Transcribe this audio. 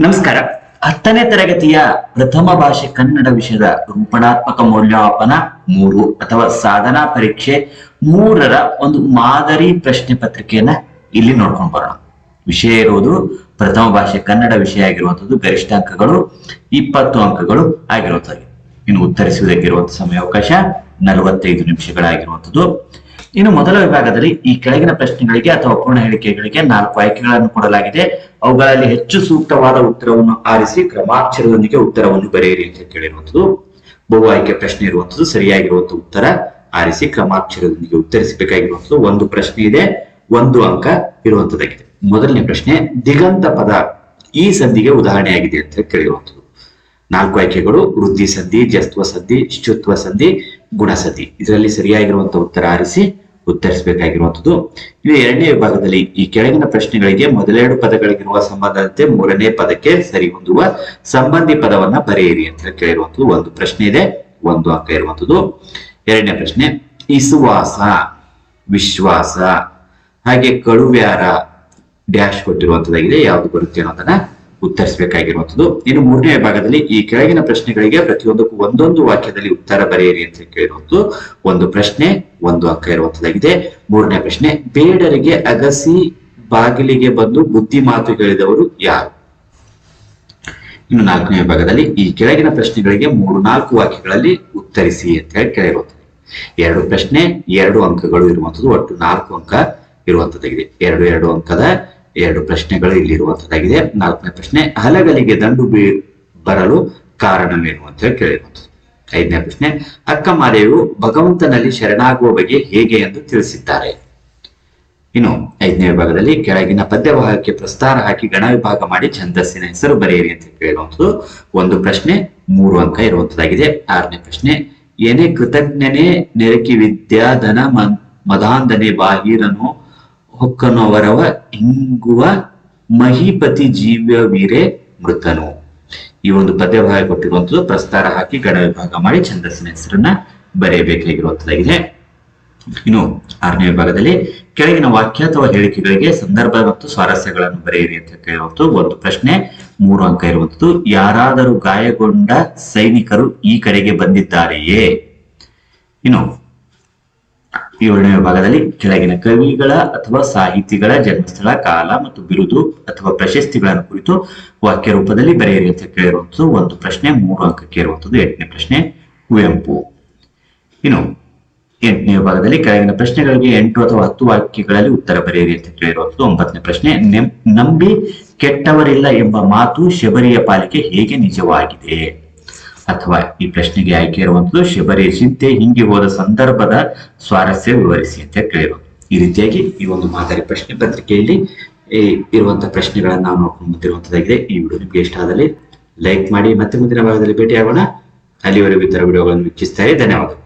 ನಮಸ್ಕಾರ. ಹತ್ತನೇ ತರಗತಿಯ ಪ್ರಥಮ ಭಾಷೆ ಕನ್ನಡ ವಿಷಯದ ರೂಪಣಾತ್ಮಕ ಮೌಲ್ಯಮಾಪನ ಮೂರು ಅಥವಾ ಸಾಧನಾ ಪರೀಕ್ಷೆ ಮೂರರ ಒಂದು ಮಾದರಿ ಪ್ರಶ್ನೆ ಪತ್ರಿಕೆಯನ್ನ ಇಲ್ಲಿ ನೋಡ್ಕೊಂಡು ಬರೋಣ. ವಿಷಯ ಇರುವುದು ಪ್ರಥಮ ಭಾಷೆ ಕನ್ನಡ ವಿಷಯ ಆಗಿರುವಂಥದ್ದು, ಗರಿಷ್ಠ ಅಂಕಗಳು, ಇಪ್ಪತ್ತು ಅಂಕಗಳು ಆಗಿರುವಂಥದ್ದು. ಇನ್ನು ಉತ್ತರಿಸುವುದಕ್ಕಿರುವಂತಹ ಸಮಯಾವಕಾಶ ನಲವತ್ತೈದು ನಿಮಿಷಗಳಾಗಿರುವಂತದ್ದು ಇನ್ನು ಮೊದಲ ವಿಭಾಗದಲ್ಲಿ ಈ ಕೆಳಗಿನ ಪ್ರಶ್ನೆಗಳಿಗೆ ಅಥವಾ ಪೂರ್ಣ ಹೇಳಿಕೆಗಳಿಗೆ ನಾಲ್ಕು ಆಯ್ಕೆಗಳನ್ನು ಕೊಡಲಾಗಿದೆ. ಅವುಗಳಲ್ಲಿ ಹೆಚ್ಚು ಸೂಕ್ತವಾದ ಉತ್ತರವನ್ನು ಆರಿಸಿ ಕ್ರಮಾಕ್ಷರದೊಂದಿಗೆ ಉತ್ತರವನ್ನು ಬರೆಯಿರಿ ಅಂತ ಕೇಳಿರುವಂಥದ್ದು. ಬಹು ಆಯ್ಕೆ ಪ್ರಶ್ನೆ ಇರುವಂತದ್ದು ಸರಿಯಾಗಿರುವಂತಹ ಉತ್ತರ ಆರಿಸಿ ಕ್ರಮಾಕ್ಷರದೊಂದಿಗೆ ಉತ್ತರಿಸಬೇಕಾಗಿರುವಂಥದ್ದು. ಒಂದು ಪ್ರಶ್ನೆ ಇದೆ, ಒಂದು ಅಂಕ ಇರುವಂತದ್ದಾಗಿದೆ ಮೊದಲನೇ ಪ್ರಶ್ನೆ, ದಿಗಂತ ಪದ ಈ ಸಂಧಿಗೆ ಉದಾಹರಣೆಯಾಗಿದೆ ಅಂತ ಕೇಳಿರುವಂತದ್ದು ನಾಲ್ಕು ಆಯ್ಕೆಗಳು, ವೃದ್ಧಿ ಸಂಧಿ ಜಸ್ತ್ವ ಸಂಧಿ ಶುತ್ವ ಸಂಧಿ ಗುಣಸಂಧಿ ಇದರಲ್ಲಿ ಸರಿಯಾಗಿರುವಂತಹ ಉತ್ತರ ಆರಿಸಿ ಉತ್ತರಿಸಬೇಕಾಗಿರುವಂಥದ್ದು. ಇನ್ನು ಎರಡನೇ ವಿಭಾಗದಲ್ಲಿ ಈ ಕೆಳಗಿನ ಪ್ರಶ್ನೆಗಳಿಗೆ ಮೊದಲೆರಡು ಪದಗಳಿಗಿರುವ ಸಂಬಂಧದಂತೆ ಮೂರನೇ ಪದಕ್ಕೆ ಸರಿ ಹೊಂದುವ ಸಂಬಂಧಿ ಪದವನ್ನ ಬರೆಯಿರಿ ಅಂತ ಕೇಳಿರುವಂಥದ್ದು. ಒಂದು ಪ್ರಶ್ನೆ ಇದೆ, ಒಂದು ಅಂಕ ಇರುವಂಥದ್ದು. ಎರಡನೇ ಪ್ರಶ್ನೆ, ಇಸುವಾಸ, ವಿಶ್ವಾಸ, ಹಾಗೆ ಕಳುವ್ಯಾರ ಡ್ಯಾಶ್ ಕೊಟ್ಟಿರುವಂತದ್ದಾಗಿದೆ ಯಾವುದು ಬರುತ್ತೆ ಅನ್ನೋದನ್ನ ಉತ್ತರಿಸಬೇಕಾಗಿರುವಂತದ್ದು ಇನ್ನು ಮೂರನೇ ಭಾಗದಲ್ಲಿ ಈ ಕೆಳಗಿನ ಪ್ರಶ್ನೆಗಳಿಗೆ ಪ್ರತಿಯೊಂದಕ್ಕೂ ಒಂದೊಂದು ವಾಕ್ಯದಲ್ಲಿ ಉತ್ತರ ಬರೆಯಿರಿ ಅಂತ ಕೇಳಿರುವಂಥದ್ದು ಒಂದು ಪ್ರಶ್ನೆ, ಒಂದು ಅಂಕ ಇರುವಂತದ್ದಾಗಿದೆ ಮೂರನೇ ಪ್ರಶ್ನೆ, ಬೇಡರಿಗೆ ಅಗಸಿ ಬಾಗಿಲಿಗೆ ಬಂದು ಬುದ್ಧಿ ಮಾತು ಹೇಳಿದವರು ಯಾರು? ಇನ್ನು ನಾಲ್ಕನೇ ಭಾಗದಲ್ಲಿ ಈ ಕೆಳಗಿನ ಪ್ರಶ್ನೆಗಳಿಗೆ ಮೂರು, ನಾಲ್ಕು ವಾಕ್ಯಗಳಲ್ಲಿ ಉತ್ತರಿಸಿ ಅಂತ ಹೇಳಿ ಕೇಳಿರುವಂಥದ್ದು. ಎರಡು ಪ್ರಶ್ನೆ, ಎರಡು ಅಂಕಗಳು ಇರುವಂತದ್ದು ಒಟ್ಟು ನಾಲ್ಕು ಅಂಕ ಇರುವಂತದ್ದಾಗಿದೆ ಎರಡು ಎರಡು ಅಂಕದ ಎರಡು ಪ್ರಶ್ನೆಗಳು ಇಲ್ಲಿರುವಂತದ್ದಾಗಿದೆ. ನಾಲ್ಕನೇ ಪ್ರಶ್ನೆ, ಹಲಗಲಿಗೆ ದಂಡು ಬೀ ಬರಲು ಕಾರಣವೇನು ಅಂತ ಹೇಳಿ ಐದನೇ ಪ್ರಶ್ನೆ ಅಕ್ಕ ಮಾದೇವು ಭಗವಂತನಲ್ಲಿ ಶರಣಾಗುವ ಬಗ್ಗೆ ಹೇಗೆ ಎಂದು ತಿಳಿಸಿದ್ದಾರೆ. ಇನ್ನು ಐದನೇ ವಿಭಾಗದಲ್ಲಿ ಕೆಳಗಿನ ಪದ್ಯವಾಹಕ್ಕೆ ಪ್ರಸ್ತಾರ ಹಾಕಿ ಗಣ ವಿಭಾಗ ಮಾಡಿ ಛಂದಸ್ಸಿನ ಹೆಸರು ಬರೆಯಿರಿ ಅಂತ ಕೇಳಿರುವಂತದ್ದು. ಒಂದು ಪ್ರಶ್ನೆ, ಮೂರು ಅಂಕ ಇರುವಂತದ್ದಾಗಿದೆ. ಆರನೇ ಪ್ರಶ್ನೆ, ಏನೇ ಕೃತಜ್ಞನೇ ನೆರಕಿ ವಿದ್ಯಾಧನ ಮದಾಂಧನೆ ಬಾಹಿರನು ಹೊಕ್ಕನವರವ ಇಂಗುವ ಮಹಿಪತಿ ಜೀವ್ಯ ವೀರೆ ಮೃತನು. ಈ ಒಂದು ಪದ್ಯಭಾಗ ಕೊಟ್ಟಿರುವಂತದ್ದು ಪ್ರಸ್ತಾರ ಹಾಕಿ ಗಣ ವಿಭಾಗ ಮಾಡಿ ಛಂದಸ್ಸಿನ ಹೆಸರನ್ನ ಬರೆಯಬೇಕಾಗಿರುವಂತದ್ದಾಗಿದೆ ಇನ್ನು ಆರನೇ ವಿಭಾಗದಲ್ಲಿ ಕೆಳಗಿನ ವಾಕ್ಯ ಅಥವಾ ಹೇಳಿಕೆಗಳಿಗೆ ಸಂದರ್ಭ ಮತ್ತು ಸ್ವಾರಸ್ಯಗಳನ್ನು ಬರೆಯಿರಿ ಅಂತ ಕೇಳುವಂಥದ್ದು ಒಂದು ಪ್ರಶ್ನೆ, ಮೂರು ಅಂಕ ಇರುವಂತದ್ದು ಯಾರಾದರೂ ಗಾಯಗೊಂಡ ಸೈನಿಕರು ಈ ಕಡೆಗೆ ಬಂದಿದ್ದಾರೆಯೇ? ಇನ್ನು ಏಳನೇ ವಿಭಾಗದಲ್ಲಿ ಕೆಳಗಿನ ಕವಿಗಳ ಅಥವಾ ಸಾಹಿತಿಗಳ ಜನ್ಮಸ್ಥಳ, ಕಾಲ ಮತ್ತು ಬಿರುದು ಅಥವಾ ಪ್ರಶಸ್ತಿಗಳನ್ನು ಕುರಿತು ವಾಕ್ಯ ರೂಪದಲ್ಲಿ ಬರೆಯಿರಿ ಅಂತ ಕೇಳಿರುವಂಥದ್ದು ಒಂದು ಪ್ರಶ್ನೆ, ಮೂರು ಅಂಕಕ್ಕೆ ಇರುವಂತದ್ದು ಎಂಟನೇ ಪ್ರಶ್ನೆ, ಕುವೆಂಪು. ಇನ್ನು ಎಂಟನೇ ವಿಭಾಗದಲ್ಲಿ ಕೆಳಗಿನ ಪ್ರಶ್ನೆಗಳಿಗೆ ಎಂಟು ಅಥವಾ ಹತ್ತು ವಾಕ್ಯಗಳಲ್ಲಿ ಉತ್ತರ ಬರೆಯಿರಿ ಅಂತ ಕೇಳಿರುವಂತದ್ದು ಒಂಬತ್ತನೇ ಪ್ರಶ್ನೆ. ನಂಬಿ ಕೆಟ್ಟವರಿಲ್ಲ ಎಂಬ ಮಾತು ಶಬರಿಯ ಪಾಲಿಕೆ ಹೇಗೆ ನಿಜವಾಗಿದೆ? ಅಥವಾ ಈ ಪ್ರಶ್ನೆಗೆ ಆಯ್ಕೆ ಇರುವಂತದ್ದು ಶಬರಿಯ ಚಿಂತೆ ಹಿಂಗೆ ಹೋದ ಸಂದರ್ಭದ ಸ್ವಾರಸ್ಯ ವಿವರಿಸಿ ಅಂತ ಕೇಳಿರೋದು. ಈ ರೀತಿಯಾಗಿ ಈ ಒಂದು ಮಾದರಿ ಪ್ರಶ್ನೆ ಪತ್ರಿಕೆಯಲ್ಲಿ ಇರುವಂತಹ ಪ್ರಶ್ನೆಗಳನ್ನ ನಾವು ನೋಡ್ಕೊಂಡು ಬಂದಿರುವಂತದ್ದಾಗಿದೆ ಈ ವಿಡಿಯೋ ನಿಮ್ಗೆ ಇಷ್ಟ ಆದಲ್ಲಿ ಲೈಕ್ ಮಾಡಿ ಮತ್ತೆ ಮುಂದಿನ ಭಾಗದಲ್ಲಿ ಭೇಟಿಯಾಗೋಣ. ಅಲ್ಲಿವರೆಗೂ ಇತರ ವಿಡಿಯೋಗಳನ್ನು ವೀಕ್ಷಿಸ್ತಾರೆ ಧನ್ಯವಾದಗಳು.